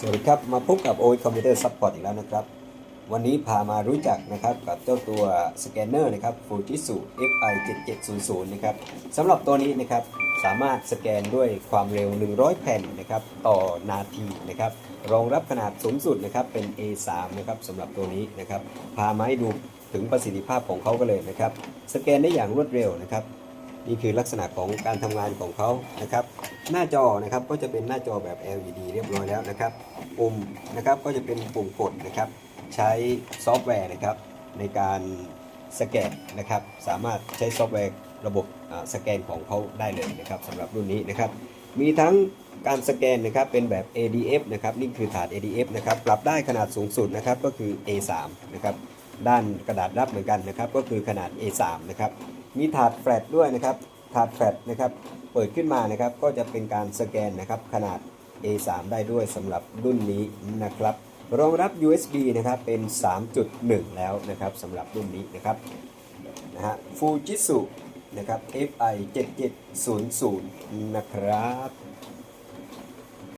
สวัสดีครับ มาพบกับ OI Computer Support อีกแล้วนะครับ วันนี้พามารู้จักนะครับกับเจ้าตัวสแกนเนอร์นะครับ Fujitsu FI 7700นะครับสำหรับตัวนี้นะครับสามารถสแกนด้วยความเร็ว 100 แผ่นนะครับต่อนาทีนะครับรองรับขนาดสูงสุดนะครับเป็น A3 นะครับสำหรับตัวนี้นะครับพามาให้ดูถึงประสิทธิภาพของเขากันเลยนะครับ สแกนได้อย่างรวดเร็วนะครับ นี่คือลักษณะของการทำงานของเขานะครับ หน้าจอนะครับก็จะเป็นหน้าจอแบบ LED เรียบร้อยแล้วนะครับ ปุ่มนะครับก็จะเป็นปุ่มกดนะครับ ใช้ซอฟต์แวร์นะครับ ในการสแกนนะครับ สามารถใช้ซอฟต์แวร์ระบบสแกนของเขาได้เลยนะครับสำหรับรุ่นนี้นะครับ มีทั้งการสแกนนะครับเป็นแบบ ADF นะครับนี่คือถาด ADF นะครับปรับได้ขนาดสูงสุดนะครับก็คือ A3 นะครับด้านกระดาษรับเหมือนกันนะครับก็คือขนาด A3 นะครับ มีถาดแฟลตด้วยนะครับ ถาดแฟลตนะครับ เปิดขึ้นมานะครับ ก็จะเป็นการสแกนนะครับ ขนาด A3 ได้ด้วยสำหรับรุ่นนี้นะครับ รองรับ USB นะครับ เป็น 3.1 แล้วนะครับสำหรับรุ่นนี้นะครับ นะฮะ Fujitsu นะครับ FI 7700 นะครับ